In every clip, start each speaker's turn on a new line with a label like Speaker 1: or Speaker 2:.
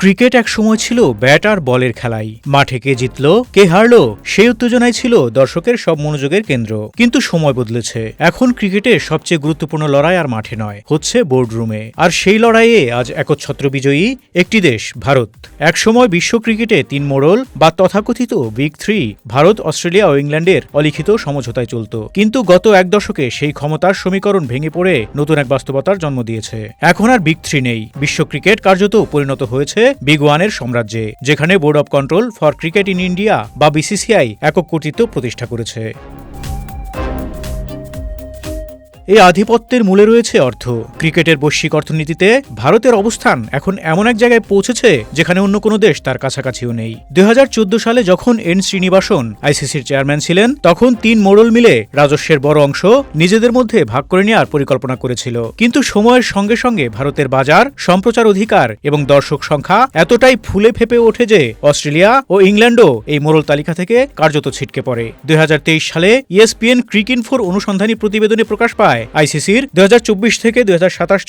Speaker 1: Cricket এক সময় ছিল ব্যাট আর বলের খেলাই। মাঠে কে জিতল, কে হারল, সেই উত্তেজনায় ছিল দর্শকের সব মনোযোগের কেন্দ্র। কিন্তু সময় বদলেছে। এখন ক্রিকেটের সবচেয়ে গুরুত্বপূর্ণ লড়াই আর মাঠে নয়, হচ্ছে বোর্ডরুমে আর সেই লড়াইয়ে আজ একচ্ছত্র বিজয়ী একটি দেশ, ভারত। একসময় বিশ্ব ক্রিকেটে তিন মোড়ল বা তথাকথিত বিগ থ্রি ভারত, অস্ট্রেলিয়া ও ইংল্যান্ডের অলিখিত সমঝোতায় চলত। কিন্তু গত এক দশকে সেই ক্ষমতার সমীকরণ ভেঙে পড়ে নতুন এক বাস্তবতার জন্ম দিয়েছে। এখন আর বিগ থ্রি নেই। বিশ্ব ক্রিকেট কার্যত পরিণত হয়েছে বিগ ওয়ানের সাম্রাজ্যে, যেখানে board of control for cricket in India বা বিসিসিআই একক কর্তৃত্ব প্রতিষ্ঠা করেছে। এই আধিপত্যের মূলে রয়েছে অর্থ। ক্রিকেটের বৈশ্বিক অর্থনীতিতে ভারতের অবস্থান এখন এমন এক জায়গায় পৌঁছেছে যেখানে অন্য কোনো দেশ তার কাছাকাছিও নেই। দু হাজার চোদ্দ সালে যখন এন শ্রীনিবাসন আইসিসির চেয়ারম্যান ছিলেন, তখন তিন মোড়ল মিলে রাজস্বের বড় অংশ নিজেদের মধ্যে ভাগ করে নেওয়ার পরিকল্পনা করেছিল। কিন্তু সময়ের সঙ্গে সঙ্গে ভারতের বাজার, সম্প্রচার অধিকার এবং দর্শক সংখ্যা এতটাই ফুলে ফেপে ওঠে যে অস্ট্রেলিয়া ও ইংল্যান্ডও এই মোড়ল তালিকা থেকে কার্যত ছিটকে পড়ে। দুই হাজার তেইশ সালে ইএসপিএন ক্রিকিনফোর অনুসন্ধানী প্রতিবেদনে প্রকাশ পায় আইসিসির দু হাজার চব্বিশ থেকে দুই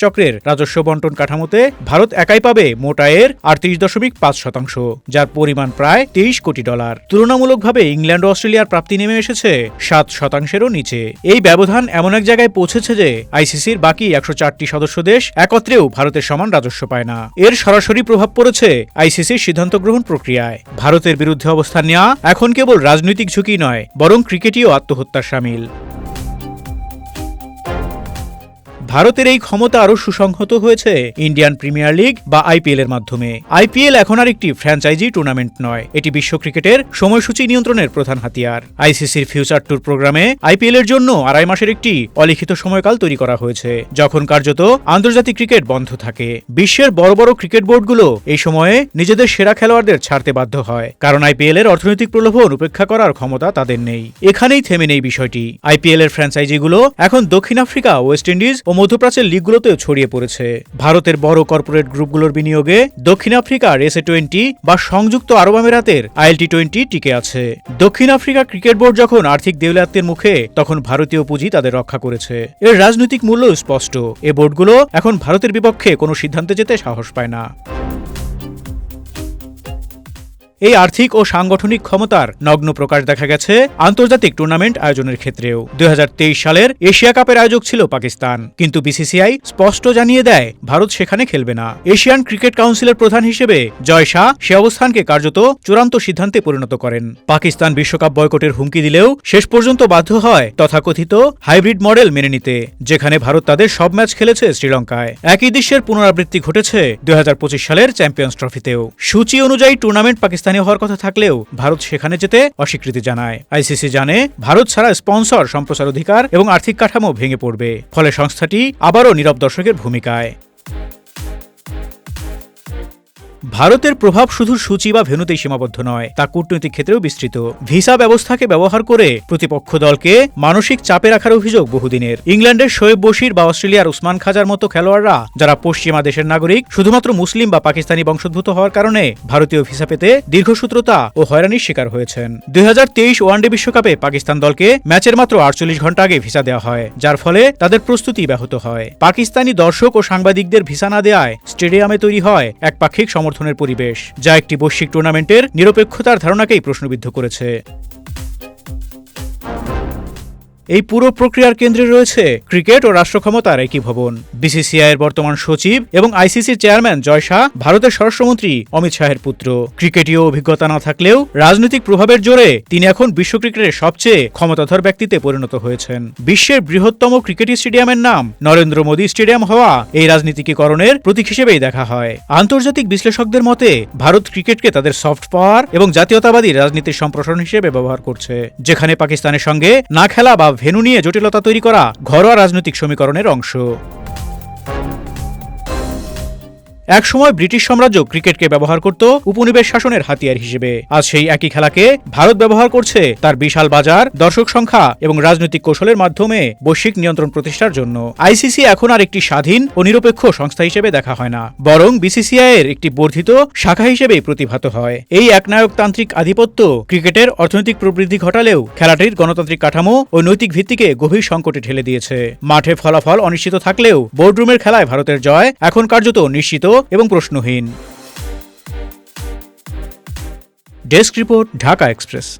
Speaker 1: চক্রের রাজস্ব বন্টন কাঠামোতে ভারত একাই পাবে মোট আয়ের আটত্রিশ দশমিক পাঁচ শতাংশ, যার পরিমাণ প্রায় তেইশ কোটি ডলার। তুলনামূলকভাবে ইংল্যান্ড ও অস্ট্রেলিয়ার প্রাপ্তি নেমে এসেছে সাত শতাংশেরও নিচে। এই ব্যবধান এমন এক জায়গায় পৌঁছেছে যে আইসিসির বাকি একশো চারটি সদস্য দেশ একত্রেও ভারতের সমান রাজস্ব পায় না। এর সরাসরি প্রভাব পড়েছে আইসিসির সিদ্ধান্ত গ্রহণ প্রক্রিয়ায়। ভারতের বিরুদ্ধে অবস্থান নেওয়া এখন কেবল রাজনৈতিক ঝুঁকি নয়, বরং ক্রিকেটীয় আত্মহত্যার সামিল। ভারতের এই ক্ষমতা আরও সুসংহত হয়েছে ইন্ডিয়ান প্রিমিয়ার লিগ বা আইপিএল এর মাধ্যমে। আইপিএল এখন আর একটি ফ্র্যাঞ্চাইজি টুর্নামেন্ট নয়, এটি বিশ্ব ক্রিকেটের সময়সূচি নিয়ন্ত্রণের প্রধান হাতিয়ার। আইসিসির ফিউচার ট্যুর প্রোগ্রামে আইপিএল এর জন্য আড়াই মাসের একটি অলিখিত সময়কাল তৈরি করা হয়েছে, যখন কার্যত আন্তর্জাতিক ক্রিকেট বন্ধ থাকে। বিশ্বের বড় বড় ক্রিকেট বোর্ডগুলো এই সময়ে নিজেদের সেরা খেলোয়াড়দের ছাড়তে বাধ্য হয়, কারণ আইপিএল এর অর্থনৈতিক প্রলোভন উপেক্ষা করার ক্ষমতা তাদের নেই। এখানেই থেমে নেই বিষয়টি। আইপিএল এর ফ্র্যাঞ্চাইজিগুলো এখন দক্ষিণ আফ্রিকা, ওয়েস্ট ইন্ডিজ ও মধ্যপ্রাচ্যের লিগগুলোতেও ছড়িয়ে পড়েছে। ভারতের বড় কর্পোরেট গ্রুপগুলোর বিনিয়োগে দক্ষিণ আফ্রিকার এসএ টোয়েন্টি বা সংযুক্ত আরব আমিরাতের আইএলটি টোয়েন্টি টিকে আছে। দক্ষিণ আফ্রিকা ক্রিকেট বোর্ড যখন আর্থিক দেউলাত্মের মুখে, তখন ভারতীয় পুঁজি তাদের রক্ষা করেছে। এর রাজনৈতিক মূল্য স্পষ্ট। এ বোর্ডগুলো এখন ভারতের বিপক্ষে কোনো সিদ্ধান্তে যেতে সাহস পায় না। এই আর্থিক ও সাংগঠনিক ক্ষমতার নগ্ন প্রকাশ দেখা গেছে আন্তর্জাতিক টুর্নামেন্ট আয়োজনের ক্ষেত্রেও। দুই হাজার তেইশ সালের এশিয়া কাপের আয়োজক ছিল পাকিস্তান, কিন্তু বিসিসিআই স্পষ্ট জানিয়ে দেয়, ভারত সেখানে খেলবে না। এশিয়ান ক্রিকেট কাউন্সিলের প্রধান হিসেবে জয় শাহ সে অবস্থানকে কার্যত চূড়ান্ত সিদ্ধান্তে পরিণত করেন। পাকিস্তান বিশ্বকাপ বয়কটের হুমকি দিলেও শেষ পর্যন্ত বাধ্য হয় তথাকথিত হাইব্রিড মডেল মেনে নিতে, যেখানে ভারত তাদের সব ম্যাচ খেলেছে শ্রীলঙ্কায়। একই দৃশ্যের পুনরাবৃত্তি ঘটেছে দুই হাজার পঁচিশ সালের চ্যাম্পিয়ন্স ট্রফিতেও। সূচি অনুযায়ী টুর্নামেন্ট পাকিস্তান স্থানীয় হওয়ার কথা থাকলেও ভারত সেখানে যেতে অস্বীকৃতি জানায়। আইসিসি জানে, ভারত ছাড়া স্পন্সর সম্প্রচার অধিকার এবং আর্থিক কাঠামো ভেঙে পড়বে। ফলে সংস্থাটি আবারও নীরব দর্শকের ভূমিকায়। ভারতের প্রভাব শুধু সূচি বা ভেনুতেই সীমাবদ্ধ নয়, তা কূটনৈতিক ক্ষেত্রেও বিস্তৃত। ভিসা ব্যবস্থাকে ব্যবহার করে প্রতিপক্ষ দলকে মানসিক চাপে রাখার অভিযোগ বহুদিনের। ইংল্যান্ডের শোয়েব বশির বা অস্ট্রেলিয়ার উসমান খাজার মতো খেলোয়াড়রা, যারা পশ্চিমা দেশের নাগরিক, শুধুমাত্র মুসলিম বা পাকিস্তানি বংশোদ্ভূত হওয়ার কারণে ভারতীয় ভিসা পেতে দীর্ঘসূত্রতা ও হয়রানির শিকার হয়েছেন। দুই হাজার তেইশ ওয়ানডে বিশ্বকাপে পাকিস্তান দলকে ম্যাচের মাত্র আটচল্লিশ ঘণ্টা আগে ভিসা দেওয়া হয়, যার ফলে তাদের প্রস্তুতি ব্যাহত হয়। পাকিস্তানি দর্শক ও সাংবাদিকদের ভিসা না দেওয়ায় স্টেডিয়ামে তৈরি হয় একপাক্ষিক সমর্থন সমর্থনের পরিবেশ যা একটি বৈশ্বিক টুর্নামেন্টের নিরপেক্ষতার ধারণাকেই প্রশ্নবিদ্ধ করেছে। এই পুরো প্রক্রিয়ার কেন্দ্রে রয়েছে ক্রিকেট ও রাষ্ট্র ক্ষমতার একই ভবন। বিসিসিআই এর বর্তমান সচিব এবং আইসিসির চেয়ারম্যান জয় শাহ, ভারতের স্বরাষ্ট্রমন্ত্রী অমিত শাহের পুত্র। ক্রিকেটীয় অভিজ্ঞতা না থাকলেও রাজনৈতিক প্রভাবের জোরে তিনি এখন বিশ্ব ক্রিকেটের সবচেয়ে ক্ষমতাধর ব্যক্তিতে পরিণত হয়েছেন। বিশ্বের বৃহত্তম ক্রিকেট স্টেডিয়ামের নাম নরেন্দ্র মোদী স্টেডিয়াম হওয়া এই রাজনীতিকীকরণের প্রতীক হিসেবেই দেখা হয়। আন্তর্জাতিক বিশ্লেষকদের মতে, ভারত ক্রিকেটকে তাদের সফট পাওয়ার এবং জাতীয়তাবাদী রাজনীতির সম্প্রসারণ হিসেবে ব্যবহার করছে, যেখানে পাকিস্তানের সঙ্গে না খেলা বা ভেনু নিয়ে জটিলতা তৈরি করা ঘরোয়া রাজনৈতিক সমীকরণের অংশ। একসময় ব্রিটিশ সাম্রাজ্য ক্রিকেটকে ব্যবহার করত উপনিবেশ শাসনের হাতিয়ার হিসেবে। আজ সেই একই খেলাকে ভারত ব্যবহার করছে তার বিশাল বাজার, দর্শক সংখ্যা এবং রাজনৈতিক কৌশলের মাধ্যমে বৈশ্বিক নিয়ন্ত্রণ প্রতিষ্ঠার জন্য। আইসিসি এখন আর একটি স্বাধীন ও নিরপেক্ষ সংস্থা হিসেবে দেখা হয় না, বরং বিসিসিআই এর একটি বর্ধিত শাখা হিসেবে প্রতিভাত হয়। এই একনায়কতান্ত্রিক আধিপত্য ক্রিকেটের অর্থনৈতিক প্রবৃদ্ধি ঘটালেও খেলাটির গণতান্ত্রিক কাঠামো ও নৈতিক ভিত্তিকে গভীর সংকটে ঠেলে দিয়েছে। মাঠে ফলাফল অনিশ্চিত থাকলেও বোর্ডরুমের খেলায় ভারতের জয় এখন কার্যত নিশ্চিত এবং প্রশ্নহীন। Desk report Dhaka express.